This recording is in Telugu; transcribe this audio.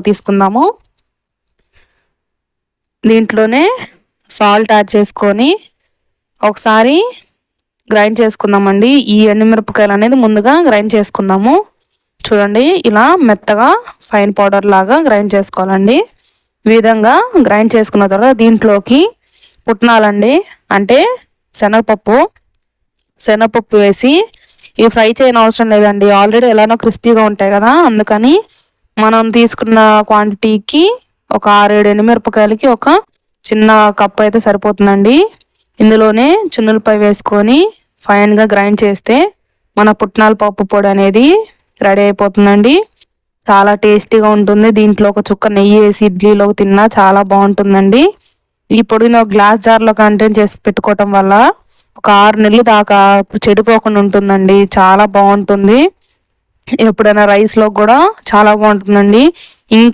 తీసుకుందాము. దీంట్లోనే సాల్ట్ యాడ్ చేసుకొని ఒకసారి గ్రైండ్ చేసుకుందామండి. ఈ ఎండుమిరపకాయలు అనేది ముందుగా గ్రైండ్ చేసుకుందాము. చూడండి ఇలా మెత్తగా ఫైన్ పౌడర్ లాగా గ్రైండ్ చేసుకోవాలండి. ఈ విధంగా గ్రైండ్ చేసుకున్న తర్వాత దీంట్లోకి పుట్నాలండి. అంటే శనగపప్పు శనగపప్పు వేసి ఇవి ఫ్రై చేయని అవసరం లేదండి. ఆల్రెడీ ఎలానో క్రిస్పీగా ఉంటాయి కదా అందుకని మనం తీసుకున్న క్వాంటిటీకి ఒక ఆరేడు ఎండుమిరపకాయలకి ఒక చిన్న కప్ అయితే సరిపోతుందండి. ఇందులోనే చున్నులపై వేసుకొని ఫైన్గా గ్రైండ్ చేస్తే మన పుట్నాల పప్పు పొడి అనేది రెడీ అయిపోతుందండి. చాలా టేస్టీగా ఉంటుంది. దీంట్లో ఒక చుక్క నెయ్యి వేసి ఇడ్లీలోకి తిన్నా చాలా బాగుంటుందండి. ఈ పొడిని ఒక గ్లాస్ జార్లో కంటైన్ చేసి పెట్టుకోవటం వల్ల ఒక ఆరు నెలలు దాకా చెడిపోకుండా ఉంటుందండి. చాలా బాగుంటుంది. ఎప్పుడైనా రైస్లో కూడా చాలా బాగుంటుందండి. ఇంకా